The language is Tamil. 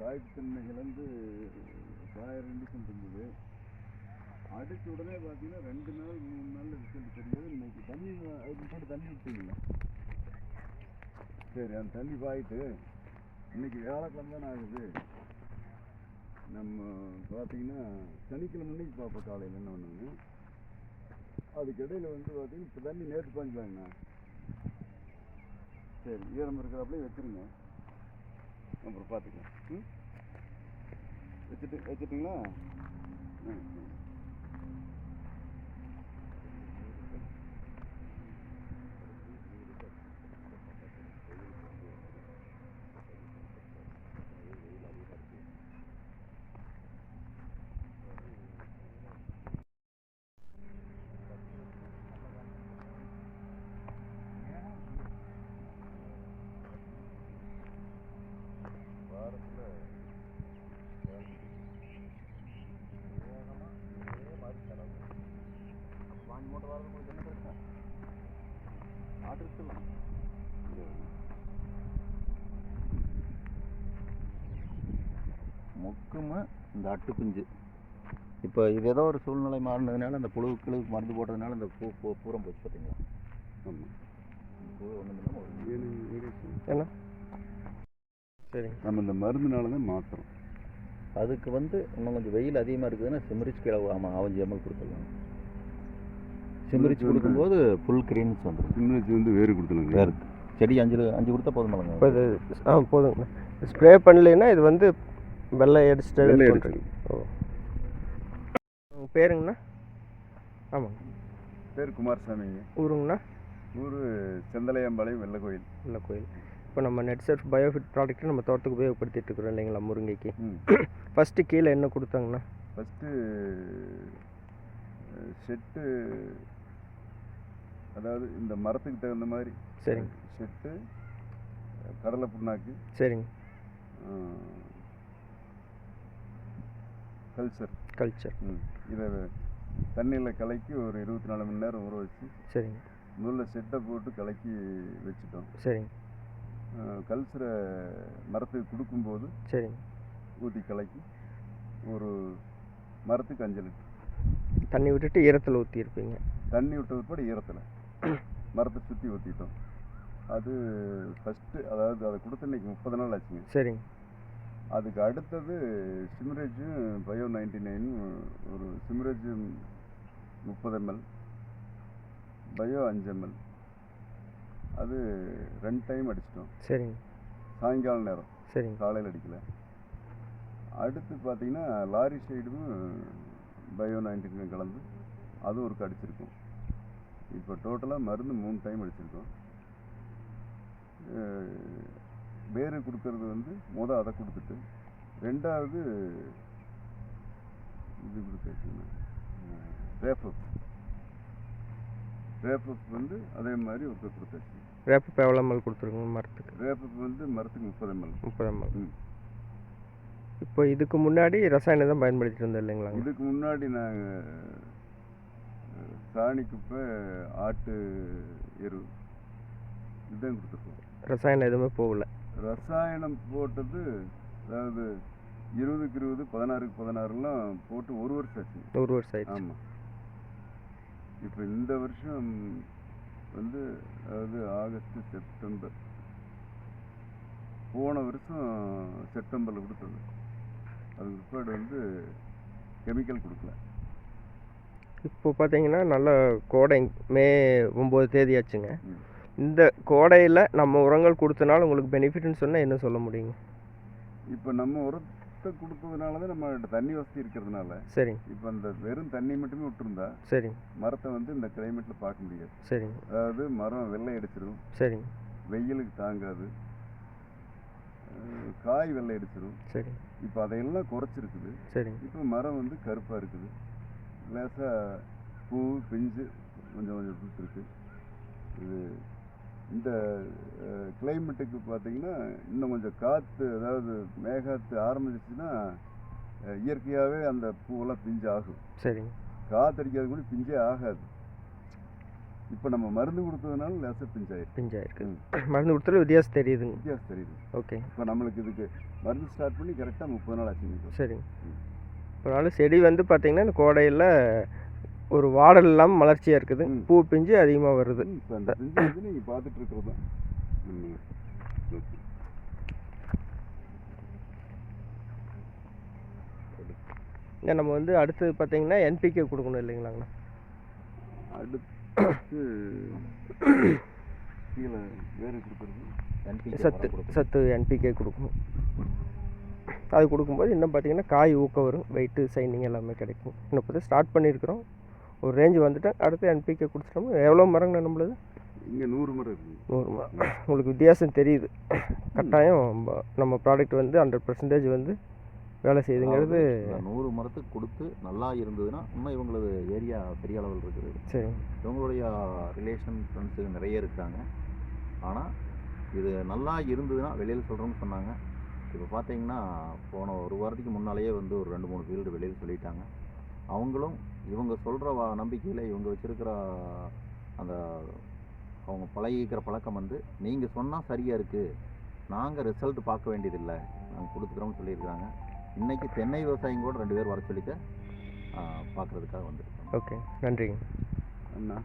காய்ப்புத்தன்மை இழந்து காய ரெண்டு இருந்தது அடுத்த உடனே பார்த்தீங்கன்னா ரெண்டு நாள் மூணு நாள் ரிசல்ட் தெரியாது இன்னைக்கு தண்ணி அதுக்கு முன்னாடி தண்ணி விட்டீங்களா? சரி அந்த தண்ணி பாயிட்டு இன்னைக்கு வியாழக்கிழமை தானே ஆகுது. நம்ம பார்த்தீங்கன்னா சனிக்கிழமை அன்னைக்கு பார்ப்போம் காலையில் என்ன ஒன்று அதுக்கு வந்து பார்த்தீங்கன்னா இப்போ தண்ணி நேற்று பாஞ்சாங்கண்ணா சரி ஈரம் இருக்கிறாப்புல வச்சுருங்க. அப்புறம் பார்த்துக்கலாம். ம்? வச்சுட்டு வச்சுட்டிங்களா? ம். ம். பாஞ்சு மூட்டை வாரத்துக்கு உங்களுக்கு என்ன பிரச்சனை ஆர்டர் எடுத்துக்கலாம் மொக்கும இந்த அட்டு குஞ்சு இப்போ இது ஏதோ ஒரு சூழ்நிலை மாறினதுனால அந்த புழுக்களுக்கு மருந்து போட்டதுனால இந்த பூ பூ பூரம் போச்சு பார்த்தீங்களா ஆமாம் பூ ஒன்றும் இல்லாமல் ஒரு என்ன? சரிங்க. நம்ம இந்த மருந்துனால தான் மாத்திரம் அதுக்கு வந்து இன்னும் கொஞ்சம் வெயில் அதிகமாக இருக்குதுன்னா சிம்ரிச் கிழவு ஆமாம் அவஞ்சி எம்எல் கொடுத்துடலாம். சிம்ரிச் வந்து- கொடுக்கும்போது ஃபுல் கிரீன்ஸ் வந்துடும் சிம்ரஜ் வந்து வேறு கொடுத்துருங்க வேறு. செடி அஞ்சு அஞ்சு கொடுத்தா போதும் இது ஆ போதுங்க ஸ்ப்ரே பண்ணலைன்னா இது வந்து வெள்ளை அடிச்சுட்டு வெள்ளை. ஓ. உங்கள் பேருங்கண்ணா? ஆமாங்க. பேர் குமாரசாமிங்க ஊருங்கண்ணா? ஊர் செந்தலையம்பாளையம் வெள்ளை கோயில். கோயில். இப்போ நம்ம நெட் சர்ஃப் பயோஃபிட் ப்ராடக்ட்டை நம்ம தோட்டத்துக்கு உபயோகப்படுத்திட்டு இருக்கிறோம் இல்லைங்களா முருங்கைக்கு? ஃபஸ்ட்டு கீழே என்ன கொடுத்தாங்கண்ணா? ஃபஸ்ட்டு செட்டு அதாவது இந்த மரத்துக்கு தகுந்த மாதிரி சரிங்க. செட்டு கடலை புண்ணாக்கு. சரிங்க. கல்ச்சர். கல்ச்சர். இதை தண்ணியில் கலக்கி ஒரு இருபத்தி நாலு மணி நேரம் ஊற வச்சு சரிங்க. முதல்ல செட்டை போட்டு கலக்கி வச்சுட்டோம். சரிங்க. கல்ச்சரை மரத்துக்கு கொடுக்கும்போது சரிங்க. ஊற்றி கலக்கி ஒரு மரத்துக்கு அஞ்சு லிட்டர். தண்ணி விட்டுட்டு ஈரத்தில் ஊற்றிருப்பீங்க தண்ணி விட்டது கூட ஈரத்தில் மரத்தை சுற்றி ஊற்றிட்டோம் அது ஃபஸ்ட்டு அதாவது அதை கொடுத்து இன்னைக்கு முப்பது நாள் ஆச்சுங்க. சரிங்க. அதுக்கு அடுத்தது சிம்ரேஜும் பயோ நைன்டி நைனும் ஒரு சிம்ரேஜ் முப்பது எம்எல் பயோ அஞ்சு எம்எல் அது ரெண்டு டைம் அடிச்சிட்டோம். சரிங்க. சாயங்கால நேரம். சரிங்க. காலையில் அடிக்கல. அடுத்து பார்த்தீங்கன்னா லாரி சைடும் பயோ நைன்டி நைன் கலந்து அதுவும் ஒரு அடிச்சிருக்கோம். இப்போ டோட்டலாக மருந்து மூணு டைம் அடிச்சிருக்கோம். வேறு கொடுக்கறது வந்து மொதல் அதை கொடுத்துட்டு ரெண்டாவது இது கொடுத்தாச்சுன்னா ரேஃபப் ரேஃபப் வந்து அதே மாதிரி ஒருத்தர் கொடுத்தாச்சு வேப்ப எவ்வளோ எம்எல் கொடுத்துருங்க மரத்துக்கு? ரேஃபப் வந்து மரத்துக்கு முப்பது எம்எல் முப்பது எம்எல். இப்போ இதுக்கு முன்னாடி ரசாயனம் தான் பயன்படுத்திட்டு இருந்தோம் இல்லைங்களா இதுக்கு முன்னாடி நாங்கள் சாணி குப்பை ஆட்டு எரு இதுதான் கொடுத்துருக்கோம். ரசாயனம் எதுவுமே போகல. ரசாயனம் போட்டது அதாவது இருபதுக்கு இருபது பதினாறுக்கு பதினாறுலாம் போட்டு ஒரு வருஷம் ஆச்சு நூறு வருஷம் ஆயிடுச்சு. ஆமாம் இப்போ இந்த வருஷம் வந்து அதாவது ஆகஸ்ட் செப்டம்பர். போன வருஷம் செப்டம்பரில் கொடுத்தது. அதுக்கு பிற்பாடு வந்து கெமிக்கல் கொடுக்கல. இப்போ பார்த்தீங்கன்னா நல்ல கோடை மே ஒம்பது தேதி ஆச்சுங்க. இந்த கோடையில் நம்ம உரங்கள் கொடுத்தனால உங்களுக்கு பெனிஃபிட்னு சொன்னால் என்ன சொல்ல முடியுங்க? இப்போ நம்ம உரத்தை கொடுத்ததுனால தான் நம்ம தண்ணி வசதி இருக்கிறதுனால. சரிங்க இப்போ அந்த வெறும் தண்ணி மட்டுமே விட்டுருந்தா சரிங்க மரத்தை வந்து இந்த கிளைமேட்டில் பார்க்க முடியாது. சரிங்க அதாவது மரம் வெள்ளை அடிச்சிடும் சரிங்க வெயிலுக்கு தாங்காது. காய் வெள்ளை அடிச்சிடும் சரிங்க இப்போ அதையெல்லாம் குறைச்சிருக்குது. சரிங்க இப்போ மரம் வந்து கருப்பாக இருக்குது. லேசாக பூ பிஞ்சு கொஞ்சம் கொஞ்சம் கொடுத்துருக்கு. இது இந்த கிளைமேட்டுக்கு பார்த்தீங்கன்னா இன்னும் கொஞ்சம் காற்று அதாவது மேகாத்து ஆரம்பிச்சிச்சுன்னா இயற்கையாகவே அந்த பூவெல்லாம் பிஞ்சு ஆகும் சரிங்க. காற்றடிக்காது கூட பிஞ்சே ஆகாது. இப்போ நம்ம மருந்து கொடுத்ததுனால லேசாக பிஞ்சாயிருக்கு. பிஞ்சாயிருக்கு. மருந்து கொடுத்தாலும் வித்தியாசம் தெரியுதுங்க. வித்தியாசம் தெரியுது. ஓகே. இப்போ நம்மளுக்கு இதுக்கு மருந்து ஸ்டார்ட் பண்ணி கரெக்டாக முப்பது நாள் சரிங்க. ம். அதனால செடி வந்து பார்த்தீங்கன்னா இந்த கோடையில் ஒரு வாடல் இல்லாமல் மலர்ச்சியாக இருக்குது. பூ பிஞ்சு அதிகமாக வருது. நீங்கள் பார்த்துட்டு இருக்கிறது. இங்க நம்ம வந்து அடுத்து பார்த்தீங்கன்னா என்பிகே கொடுக்கணும் இல்லைங்களாங்கண்ணா அடுத்து கீழே வேறு கொடுக்குறது? NPK சத்து. சத்து என்பிகே கொடுக்கணும். அது கொடுக்கும்போது இன்னும் பார்த்தீங்கன்னா காய் ஊக்கம் வரும். வெயிட்டு சைனிங் எல்லாமே கிடைக்கும். இன்னும் இப்போ ஸ்டார்ட் பண்ணியிருக்கிறோம். ஒரு ரேஞ்ச் வந்துட்டேன் அடுத்து என்பிகே கொடுத்துட்டோம் எவ்வளோ மரங்கண்ணா நம்மளுது இங்கே நூறு மரம் இருக்குது நூறு மரம். உங்களுக்கு வித்தியாசம் தெரியுது. கட்டாயம் நம்ம- ப்ராடக்ட் வந்து ஹண்ட்ரட் பர்சன்டேஜ் வந்து வேலை செய்யுதுங்கிறது நூறு மரத்துக்கு கொடுத்து நல்லா இருந்ததுன்னா இன்னும் இவங்களது ஏரியா பெரிய அளவில் இருக்குது. சரி இவங்களுடைய ரிலேஷன் ஃப்ரெண்ட்ஸு நிறைய இருக்கிறாங்க ஆனால் இது நல்லா இருந்ததுன்னா வெளியில் சொல்கிறோம்னு சொன்னாங்க. இப்போ பார்த்தீங்கன்னா போன ஒரு வாரத்துக்கு முன்னாலேயே வந்து ஒரு ரெண்டு மூணு ஃபீல்டு வெளியில் சொல்லிட்டாங்க. அவங்களும் இவங்க சொல்கிற வா நம்பிக்கையில் இவங்க வச்சுருக்கிற அந்த அவங்க பழகிக்கிற பழக்கம் வந்து நீங்கள் சொன்னால் சரியாக இருக்குது நாங்கள் ரிசல்ட் பார்க்க வேண்டியதில்லை. நாங்கள் கொடுத்துக்கிறோம்னு சொல்லியிருக்கிறாங்க. இன்றைக்கி தென்னை விவசாயிங்க கூட ரெண்டு பேர் வர சொல்லிட்டு பார்க்குறதுக்காக வந்துருக்கோம். ஓகே. நன்றிங்க. அண்ணா.